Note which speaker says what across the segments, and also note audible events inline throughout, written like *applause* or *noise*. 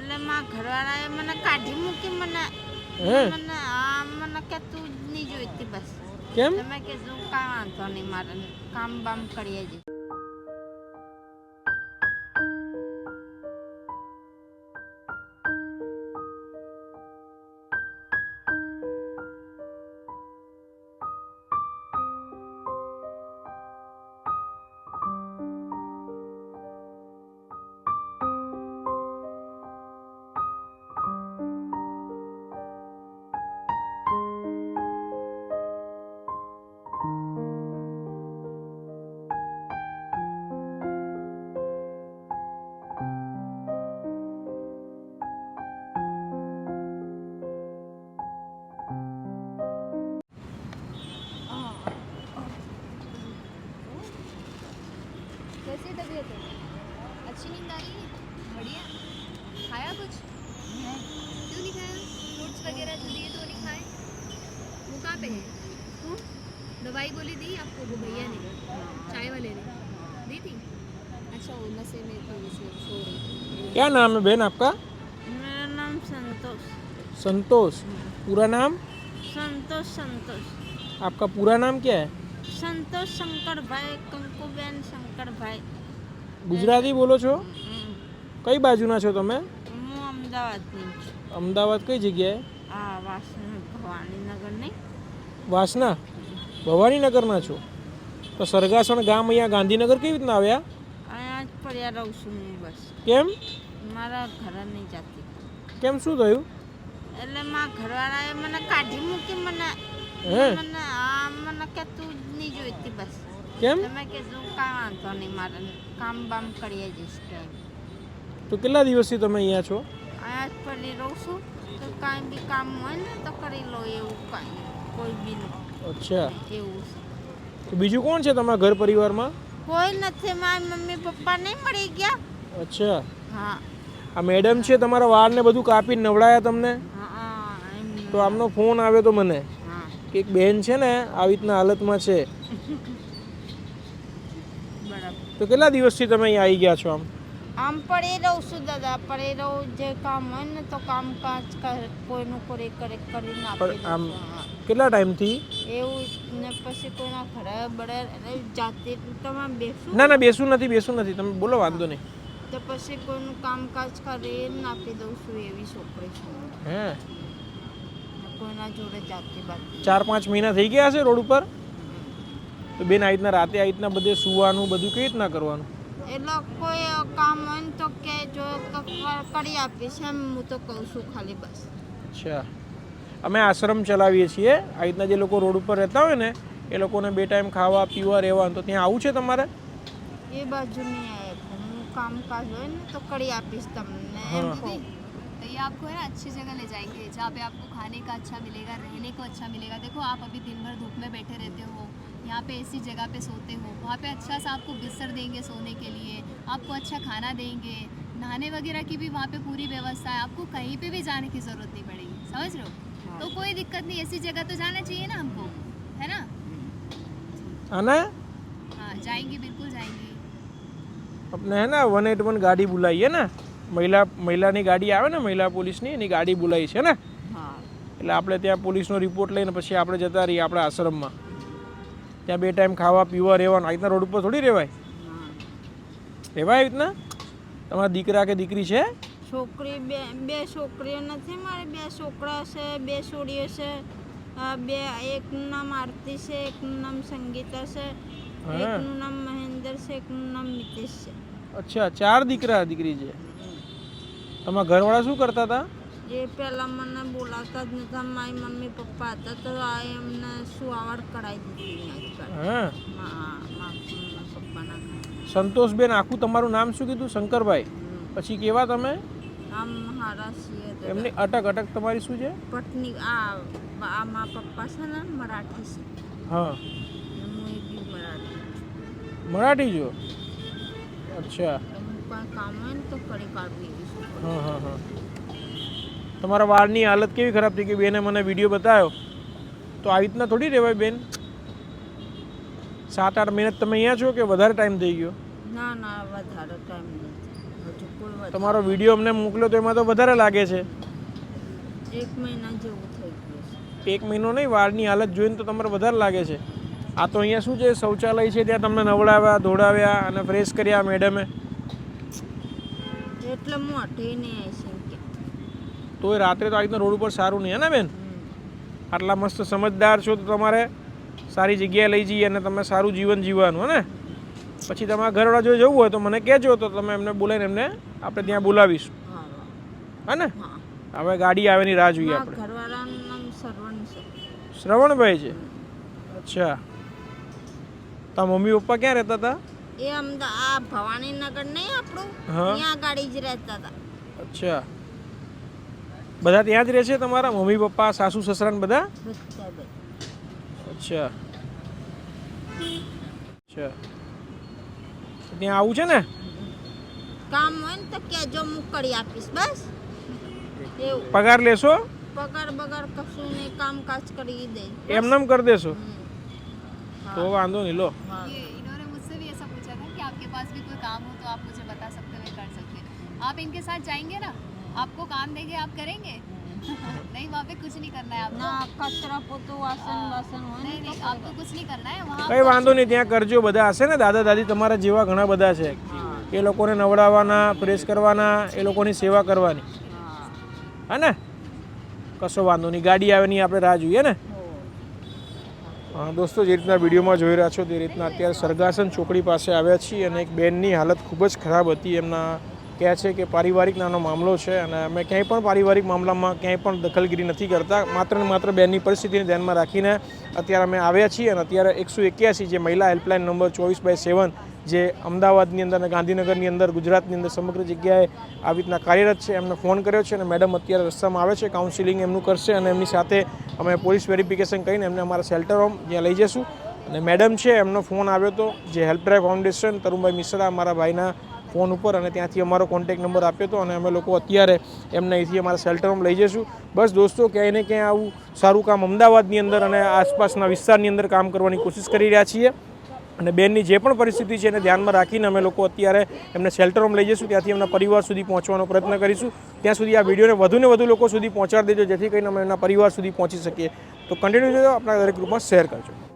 Speaker 1: એટલે મારા ઘરવાળાએ મને કાઢી મૂકી મને મને આ મને કે તું જ નહીં જોઈતી બસ.
Speaker 2: કેમ?
Speaker 1: તમે કે જો કામ વાંધો નહીં મારે કામ બામ કરીએ જઈએ.
Speaker 3: कैसी तबीयत है? अच्छी नींद आ रही है? बढ़िया। खाया कुछ? क्यों नहीं खाया? फ्रूट्स वगैरह जो दिए तो नहीं खाए? वो कहाँ पे है? हम्म? दवाई गोली दी आपको वो भैया ने? चाय वाले ने? दी थी? अच्छा वो नशे में थोड़ी सी सो रही थी।
Speaker 2: क्या नाम है बहन आपका?
Speaker 1: मेरा नाम संतोष।
Speaker 2: संतोष। पूरा नाम?
Speaker 1: संतोष संतोष।
Speaker 2: आपका पूरा नाम क्या है?
Speaker 1: સંતોષ શંકરભાઈ કંકુબેન શંકરભાઈ.
Speaker 2: ગુજરાતી બોલો છો? કઈ બાજુના છો તમે?
Speaker 1: હું અમદાવાદની છું.
Speaker 2: અમદાવાદ કઈ જગ્યાએ?
Speaker 1: આ વાસના ભવાનીનગર નહીં?
Speaker 2: વાસના? ભવાનીનગરના છો? તો સરગાસણ ગામ અહીંયા ગાંધીનગર કેવી રીતના આવ્યા?
Speaker 1: અહીંયા જ પડ્યા રહું છું હું બસ.
Speaker 2: કેમ?
Speaker 1: મારા ઘરે નહીં જતી.
Speaker 2: કેમ શું થયું?
Speaker 1: એટલે મારા ઘરવાળાએ મને કાઢી મૂકી મને
Speaker 2: હે?
Speaker 1: મને આ મને કે તું જ નહીં જોઈતી બસ.
Speaker 2: કેમ?
Speaker 1: તમે કાંઈ વાંધો નહીં મારે કામ બામ કરીએ જઈશ
Speaker 2: તો કેટલા દિવસથી તમે અહીંયા છો?
Speaker 1: અહીંયા જ પડી રહું છું. તો કાંઈ બી કામ હોય ને તો કરી લો એવું કાંઈ કોઈ બી
Speaker 2: અચ્છા.
Speaker 1: એવું છે.
Speaker 2: બીજું કોણ છે તમારા ઘર પરિવારમાં?
Speaker 1: કોઈ નથી મારા મમ્મી પપ્પા નહીં મળી ગયા.
Speaker 2: અચ્છા.
Speaker 1: હા.
Speaker 2: આ મેડમ છે તમારા વાળને બધું કાપીને નવડાયા તમને? તો આમનો ફોન આવ્યો તો મને. કે એક બહેન છે ને આવી રીતના હાલતમાં છે.
Speaker 1: બરાબર.
Speaker 2: તો કેટલા દિવસથી તમે અહીંયા આવી ગયા છો આમ?
Speaker 1: આમ પડી રહું છું દાદા પડી રહું જે કામ હોય ને તો કામ કાજ કોઈનું કરે કરે કરી ના
Speaker 2: પણ આમ કેટલા ટાઈમથી?
Speaker 1: એવું ને પછી કોઈના ઘરે બળે એટલે જાતે તમે બેસું?
Speaker 2: ના ના બેસું નથી બેસું નથી. તમે બોલો વાંધો નહીં.
Speaker 1: તો પછી કોઈનું કામકાજ કરીને આપી દઉં છું એવી છોકરી છું.
Speaker 2: હે?
Speaker 1: કોઈના જોડે
Speaker 2: ચાર પાંચ મહિના થઈ ગયા છે રોડ ઉપર? તો બેન આવી રીતના રાતે આવી રીતના બધે સુવાનું બધું કઈ રીતના કરવાનું?
Speaker 1: એટલે કોઈ કામ હોય ને તો કે જો કરી આપીશ એમ હું તો કહું છું ખાલી બસ.
Speaker 2: અચ્છા. અમે આશ્રમ ચલાવીએ છીએ. આ રીતના જે લોકો રોડ ઉપર રહેતા હોય ને એ લોકોને બે ટાઈમ ખાવા પીવા રહેવાનું. તો ત્યાં આવું છે તમારે?
Speaker 1: એ બાજુ નહીં આવે હું કામકાજ હોય ને તો કરી આપીશ તમને
Speaker 3: तो ये आपको है ना अच्छी जगह ले जाएँगे जहाँ पे आपको खाने का अच्छा मिलेगा रहने को अच्छा मिलेगा। देखो आप अभी दिन भर धूप में बैठे रहते हो यहाँ पे ऐसी जगह पे सोते हो वहाँ पे अच्छा सा आपको बिस्तर देंगे सोने के लिए आपको अच्छा खाना देंगे नहाने वगैरह की भी वहाँ पे पूरी व्यवस्था है आपको कहीं पे भी जाने की ज़रूरत नहीं पड़ेगी समझ लो हाँ। तो कोई दिक्कत नहीं ऐसी जगह तो जाना चाहिए ना हमको है ना?
Speaker 2: आना
Speaker 3: हाँ जाएँगे बिल्कुल जाएँगे।
Speaker 2: अपने है ना वन एट वन गाड़ी बुलाई है ना? મહિલા મહિલાની ગાડી આવે ને મહિલા પોલીસની એની ગાડી બોલાવી છે ને?
Speaker 1: હા.
Speaker 2: એટલે આપણે ત્યાં પોલીસનો રિપોર્ટ લઈને પછી આપણે જતા રહીએ આપણા આશ્રમમાં. ત્યાં બે ટાઈમ ખાવા પીવા રહેવાનું. આ રીતના રોડ ઉપર થોડી રહેવાય? રહેવાય આવી રીતના? તમારા દીકરા કે દીકરી છે?
Speaker 1: છોકરી બે બે છોકરીઓ નથી મારે બે છોકરા છે બે છોડીઓ છે. બે એકનું નામ આરતી છે એકનું નામ સંગીતા છે. એકનું નામ મહેન્દ્ર છે એકનું નામ મિતેશ છે.
Speaker 2: અચ્છા ચાર દીકરા દીકરી છે? તમારા ઘરવાળા શું કરતા હતા?
Speaker 1: એ પહેલાં મને બોલાવતા જ નતા. મારી મમ્મી પપ્પા હતા તો આ એમને સુવાવડ કરાવી દીધી
Speaker 2: હા?
Speaker 1: પપ્પાના
Speaker 2: સંતોષબેન આખું તમારું નામ શું કીધું? શંકરભાઈ. પછી કેવા તમે?
Speaker 1: આમ હારા છીએ
Speaker 2: એમની અટક અટક તમારી શું છે?
Speaker 1: પત્ની આ આ મા પપ્પા છે ને મરાઠી છે.
Speaker 2: હા.
Speaker 1: એ બી મરાઠી.
Speaker 2: મરાઠી જો અચ્છા.
Speaker 1: કામ હોય ને તો કરી કાઢું
Speaker 2: હા હા હા. તમારા વાળની હાલત કેવી ખરાબ થઈ ગઈ? બેને મને વીડિયો બતાવ્યો તો આવી રીતના થોડી રહેવાય બેન. સાત આઠ મહિના તમે અહીંયા છો કે વધારે ટાઈમ થઈ ગયો?
Speaker 1: ના ના વધારે ટાઈમ નથી.
Speaker 2: તમારો વીડિયો અમને મોકલ્યો તો એમાં તો વધારે લાગે છે.
Speaker 1: એક મહિના જેવું થઈ ગયું
Speaker 2: એક મહિનો નહીં વાળની હાલત જોઈને તો તમારે વધારે લાગે છે. આ તો અહીંયા શું છે? શૌચાલય છે ત્યાં તમને નવડાવ્યા ધોડાવ્યા અને ફ્રેશ કર્યા મેડમે.
Speaker 1: એટલે મોઢે આવી શકે
Speaker 2: તોય રાત્રે તો આ રીતના રોડ ઉપર સારું નહીં હે ને બેન? આટલા મસ્ત સમજદાર છો તો તમારે સારી જગ્યાએ લઈ જઈએ અને તમે સારું જીવન જીવવાનું હે ને? પછી તમારા ઘરવાળા જો જવું હોય તો મને કહેજો તો તમે એમને બોલાવીને એમને આપણે ત્યાં બોલાવીશું.
Speaker 1: હા
Speaker 2: ને? હવે ગાડી આવેની રાહ જોઈએ આપણે. શ્રવણભાઈ છે? અચ્છા. તા મમ્મી પપ્પા ક્યાં રહેતા હતા?
Speaker 1: એ અમદાવાદ આ ભવાનીનગર નહીં આપણું?
Speaker 2: હા.
Speaker 1: ત્યાં ગાડી જ રહેતા હતા.
Speaker 2: અચ્છા. બધા ત્યાં જ રહે છે તમારા? મમ્મી પપ્પા સાસુ સસરા ને બધા
Speaker 1: બધા.
Speaker 2: અચ્છા. અચ્છા. ત્યાં આવું છે ને?
Speaker 1: કામ હોય ને તો કહેજો હું કરી આપીશ બસ. એવું.
Speaker 2: પગાર લેશો?
Speaker 1: પગાર બગાર કશું નહીં કામકાજ કરી દે.
Speaker 2: એમનેમ કરી દેશો? તો વાંધો નહીં લો.
Speaker 1: હા.
Speaker 3: पास भी कोई काम हो तो आप मुझे बता सकते हैं मैं कर सकते हैं आप इनके साथ जाएंगे ना आपको काम देंगे आप करेंगे *laughs* नहीं वहाँ पे कुछ नहीं करना है आपको
Speaker 1: ના કચરા પોતું વાસણ વાસણ હોય ને
Speaker 3: नहीं नहीं आपको कुछ नहीं करना है वहाँ
Speaker 2: કઈ વાંધો નહીં ત્યાં કરજો બધા હશે ને દાદા દાદી તમારા જેવા ઘણા બધા છે એ લોકોને નવડાવવાના પ્રેસ કરવાના એ લોકોની સેવા કરવાની
Speaker 1: હા
Speaker 2: હે ને કશો વાંધો નહીં ગાડી આવે નહીં આપણે રાહ જોઈએ ને હા, દોસ્તો, જે રીતના વિડીયોમાં જોઈ રહ્યા છો, તે રીતના અત્યારે સરગાસન ચોકડી પાસે આવ્યા છીએ અને એક બેનની હાલત ખૂબ જ ખરાબ હતી. એમના કહે છે કે પારિવારિક નાનો મામલો છે અને અમે ક્યાંય પણ પારિવારિક મામલામાં ક્યાંય પણ દખલગીરી નથી કરતા. માત્ર ને માત્ર બેનની પરિસ્થિતિને ધ્યાનમાં રાખીને અત્યારે અમે આવ્યા છીએ અને અત્યારે એકસો એક્યાસી જે મહિલા હેલ્પલાઇન નંબર ચોવીસ બાય સેવન જે અમદાવાદની અંદર અને ગાંધીનગરની અંદર, ગુજરાતની અંદર સમગ્ર જગ્યાએ આવી રીતના કાર્યરત છે એમને ફોન કર્યો છે અને મેડમ અત્યારે રસ્તામાં આવે છે કાઉન્સિલિંગ એમનું કરશે અને એમની સાથે અમે પોલીસ વેરિફિકેશન કરીને એમને અમારા શેલ્ટર હોમ જ્યાં લઈ જઈશું. અને મેડમ છે, એમનો ફોન આવ્યો હતો જે help drive foundation Tarunbhai Mishra અમારા ભાઈના ફોન ઉપર અને ત્યાંથી અમારો કોન્ટેક નંબર આપ્યો હતો અને અમે લોકો અત્યારે એમને અહીંથી અમારા શેલ્ટર હોમ લઈ જઈશું. બસ દોસ્તો, ક્યાંય ને ક્યાંય આવું સારું કામ અમદાવાદની અંદર અને આસપાસના વિસ્તારની અંદર કામ કરવાની કોશિશ કરી રહ્યા છીએ. અને બેનની જે પણ પરિસ્થિતિ છે એને ધ્યાનમાં રાખીને અમે લોકો અત્યારે એમને શેલ્ટર હોમ લઈ જઈશું. ત્યાંથી એમના પરિવાર સુધી પહોંચવાનો પ્રયત્ન કરીશું. ત્યાં સુધી આ વિડીયોને વધુને વધુ લોકો સુધી પહોંચાડી દેજો, જેથી કરીને અમે એમના પરિવાર સુધી પહોંચી શકીએ. તો કન્ટિન્યુ આપણા દરેક ગ્રુપમાં શેર કરજો.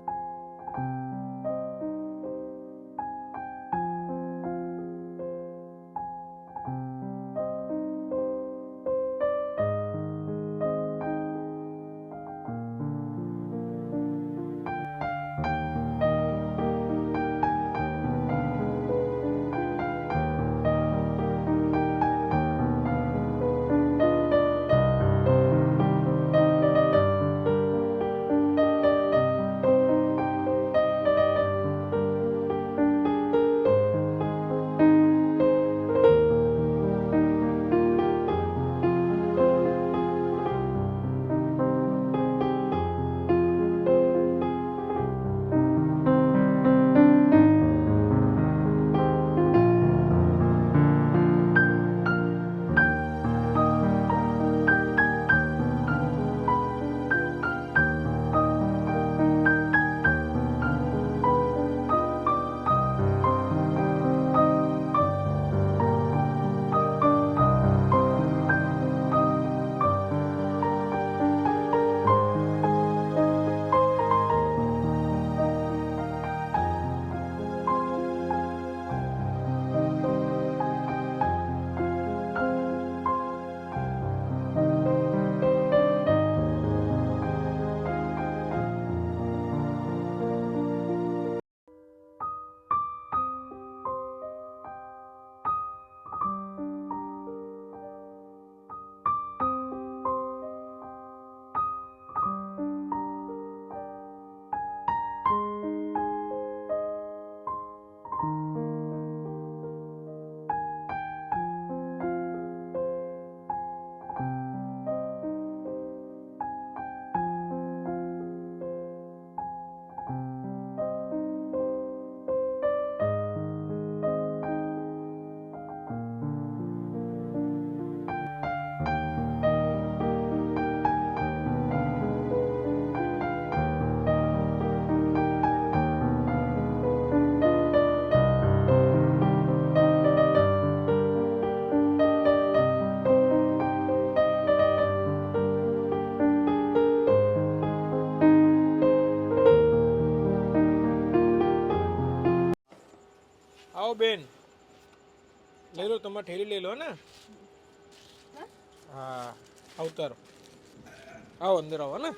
Speaker 2: આવો બેન. લઈ લો તમારે ઠેરી લઈ લો ને? હા અવતાર આવો અંદર આવો ને?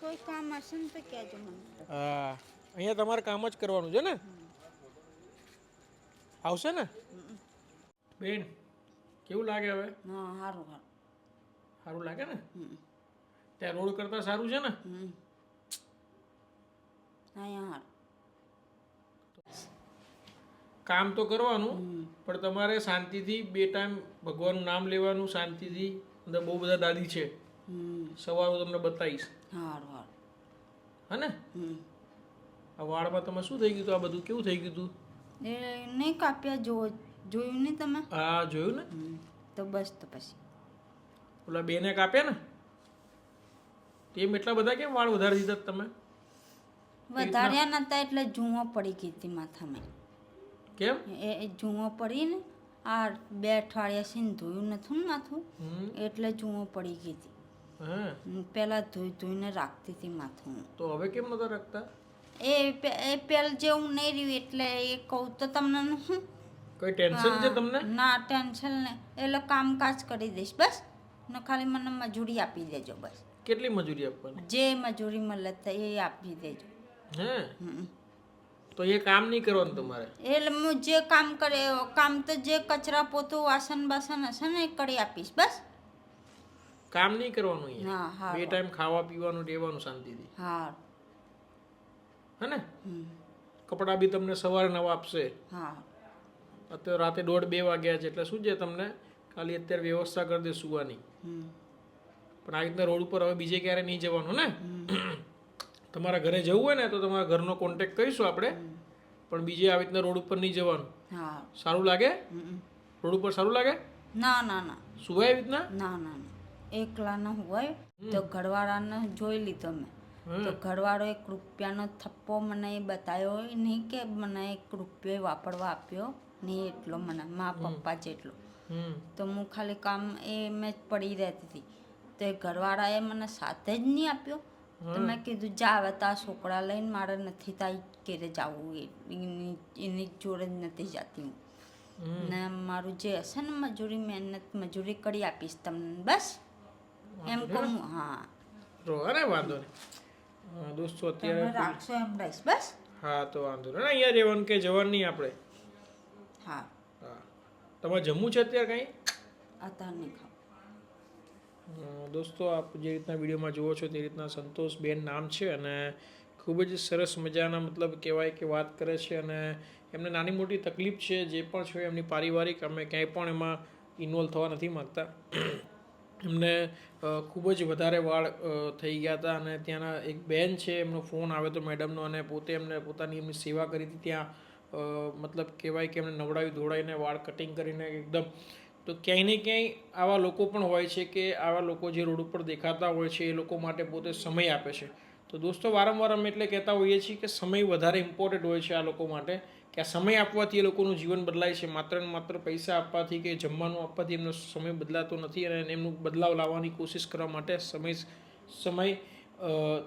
Speaker 1: કોઈ કામ હશે ને તો કહેજો મને.
Speaker 2: હા અહીંયા તમારે કામ જ કરવાનું છે ને? આવશે ને? બેન કેવું લાગે હવે?
Speaker 1: હા સારું સારું
Speaker 2: સારું લાગે ને? ત્યાં રોડ કરતાં સારું છે ને?
Speaker 1: હા હા સારું
Speaker 2: કામ તો કરવાનું પણ તમારે શાંતિથી બે ટાઈમ ભગવાનનું નામ લેવાનું શાંતિથી. અંદર બહુ બધા દાદી છે. સવાર હું તમને બતાવીશ. હા ને? આ વાળમાં તમે શું થઈ ગયું આ બધું કેવું થઈ ગયું હતું?
Speaker 1: એ નહીં કાપ્યા જો જોયું નહીં તમે?
Speaker 2: હા જોયું ને.
Speaker 1: તો બસ તો પછી.
Speaker 2: ઓલા બેને કાપ્યા ને? તેમ એટલા બધા કેમ વાળ વધારી દીધા તમે?
Speaker 1: વધાર્યા નતા એટલે જુઓ પડી ગઈ હતી માથામાં.
Speaker 2: કેમ?
Speaker 1: એ જુઓ પડી ને આ બે અઠવાડિયા છે ધોયું નથી માથું એટલે જુઓ પડી ગઈ હતી. પેલા ધોઈ ધોઈને રાખતી હતી માથું.
Speaker 2: તો હવે કેમ નતા રાખતા?
Speaker 1: એ એ પેલ જેવું નહીં રહ્યું એટલે એ કહું તો તમને શું
Speaker 2: કોઈ ટેન્શન છે તમને?
Speaker 1: ના ટેન્શન ને. એટલે કામકાજ કરી દઈશ બસ. ને ખાલી મને મજૂરી આપી દેજો બસ.
Speaker 2: કેટલી મજૂરી આપવાની?
Speaker 1: જે મજૂરી મળે એ આપી દેજો.
Speaker 2: હે. તો એ કામ નહીં કરવાનું તમારે?
Speaker 1: એટલે હું જે કામ કરે કામ તો જે કચરા પોતું વાસણ બાસણ હશે ને એ કરી આપીશ બસ?
Speaker 2: કામ નહીં કરવાનું
Speaker 1: હા હા
Speaker 2: બે ટાઈમ ખાવા પીવાનું રહેવાનું શાંતિથી.
Speaker 1: હા
Speaker 2: હે ને? કપડાં બી તમને સવારે નવા આપશે.
Speaker 1: હા.
Speaker 2: અત્યારે રાતે દોઢ બે વાગ્યા છે એટલે શું છે તમને? ખાલી અત્યારે વ્યવસ્થા કરી દે સુવાની. પણ આ રીતના રોડ ઉપર હવે બીજે ક્યારે નહીં જવાનું ને? તમારા ઘરે જવું હોય ને તો તમારા ઘરનો કોન્ટેક કરીશું આપણે. પણ બીજે આવી રીતના રોડ ઉપર નહીં જવાનું.
Speaker 1: હા.
Speaker 2: સારું લાગે? રોડ ઉપર સારું લાગે?
Speaker 1: ના ના ના.
Speaker 2: સુવાય આવી રીતના?
Speaker 1: ના ના ના. એકલા ન હોય. તો ઘરવાળાને જોઈ લીધો મેં તો ઘરવાળો એક રૂપિયાનો થપ્પો મને એ બતાવ્યો નહીં કે મને એક રૂપિયો વાપરવા આપ્યો. નહીં એટલો મને. મા પપ્પા જેટલો. તો હું ખાલી કામ એ મેં જ પડી રહેતી હતી. તો એ ઘરવાળાએ મને સાથે જ નહીં આપ્યો. તો મેં કીધું જા હવે તા છોકરા લઈને મારે નથી તાઈ ઘેરે જવું એની એની જોડે જ નથી જતી હું. ને મારું જે હશે ને મજૂરી મહેનત મજૂરી કરી આપીશ તમને બસ. એમ કહું હા
Speaker 2: અરે વાંધો નહીં. દોસ્તો અત્યારે
Speaker 1: રાખશો એમ રહીશ બસ.
Speaker 2: હા તો વાંધો નહીં. અહીંયા રહેવાનું કે જવાનું નહીં આપણે?
Speaker 1: હા.
Speaker 2: હા. તમારે જમવું છે અત્યારે કંઈ?
Speaker 1: અત્યારે નહીં
Speaker 2: દોસ્તો, આપ જે રીતના વિડીયોમાં જુઓ છો તે રીતના સંતોષબેન નામ છે અને ખૂબ જ સરસ મજાના મતલબ કહેવાય કે વાત કરે છે અને એમને નાની મોટી તકલીફ છે જે પણ છે એમની પારિવારિક અમે ક્યાંય પણ એમાં ઇન્વોલ્વ થવા નથી માગતા. એમને ખૂબ જ વધારે વાળ થઈ ગયા હતા અને ત્યાંના એક બેન છે, એમનો ફોન આવ્યો હતો મેડમનો અને પોતે એમને પોતાની એમની સેવા કરી હતી ત્યાં મતલબ કહેવાય કે એમને નવડાવી ધોડાવીને વાળ કટિંગ કરીને એકદમ તો ક્યાંય ને ક્યાંય આવા લોકો પણ હોય છે કે આવા લોકો જે રોડ ઉપર દેખાતા હોય છે એ લોકો માટે પોતે સમય આપે છે. તો દોસ્તો વારંવાર અમે એટલે કહેતા હોઈએ છીએ કે સમય વધારે ઇમ્પોર્ટન્ટ હોય છે આ લોકો માટે કે આ સમય આપવાથી એ લોકોનું જીવન બદલાય છે. માત્ર ને માત્ર પૈસા આપવાથી કે જમવાનું આપવાથી એમનો સમય બદલાતો નથી અને એમનું બદલાવ લાવવાની કોશિશ કરવા માટે સમય સમય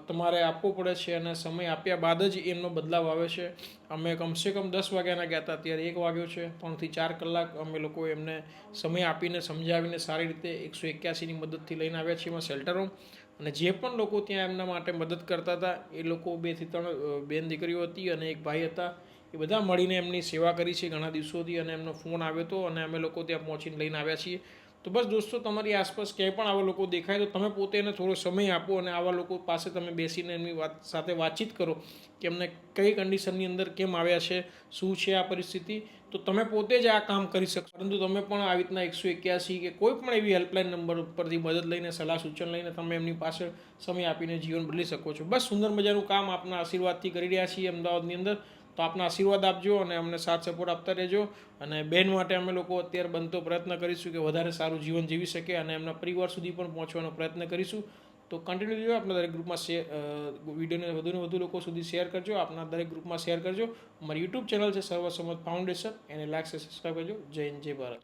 Speaker 2: તમારે આપવો પડે છે અને સમય આપ્યા બાદ જ એમનો બદલાવ આવે છે. અમે કમસે કમ દસ વાગ્યાના ગયા હતા, અત્યારે એક વાગ્યો છે ત્રણથી ચાર કલાક અમે લોકો એમને સમય આપીને, સમજાવીને સારી રીતે એકસો એક્યાસીની મદદથી લઈને આવ્યા છીએ એમાં શેલ્ટરો અને જે પણ લોકો ત્યાં એમના માટે મદદ કરતા હતા, એ લોકો બેથી ત્રણ બેન દીકરીઓ હતી અને એક ભાઈ હતા. એ બધા મળીને એમની સેવા કરી છે ઘણા દિવસોથી અને એમનો ફોન આવ્યો હતો અને અમે લોકો ત્યાં પહોંચીને લઈને આવ્યા છીએ. તો બસ દોસ્તો, તમારી આસપાસ ક્યાંય પણ આવા લોકો દેખાય તો તમે પોતે એને થોડો સમય આપો અને આવા લોકો પાસે તમે બેસીને એમની વાત સાથે વાતચીત કરો કે એમને કઈ કન્ડિશનની અંદર કેમ આવ્યા છે, શું છે આ પરિસ્થિતિ. તો તમે પોતે જ આ કામ કરી શકશો પરંતુ તમે પણ આવી રીતના એકસો એક્યાસી કે કોઈ પણ એવી હેલ્પલાઇન નંબર ઉપરથી મદદ લઈને, સલાહ સૂચન લઈને તમે એમની પાસે સમય આપીને જીવન બદલી શકો છો. બસ સુંદર મજાનું કામ આપના આશીર્વાદથી કરી રહ્યા છીએ અમદાવાદની અંદર. તો આપના આશીર્વાદ આપજો અને અમને સાથ સપોર્ટ આપતા રહેજો. અને બેન માટે અમે લોકો અત્યારે બનતો પ્રયત્ન કરીશું કે વધારે સારું જીવન જીવી શકે અને એમના પરિવાર સુધી પણ પહોંચવાનો પ્રયત્ન કરીશું. તો કન્ટિન્યુ રહેજો આપણા દરેક ગ્રુપમાં શેર વિડીયોને વધુને વધુ લોકો સુધી શેર કરજો. આપના દરેક ગ્રુપમાં શેર કરજો. અમારી યુટ્યુબ ચેનલ છે, સર્વસંમત ફાઉન્ડેશન એને લાઈક સબસ્ક્રાઈબ કરજો. જય હિન્દ, જય ભારત.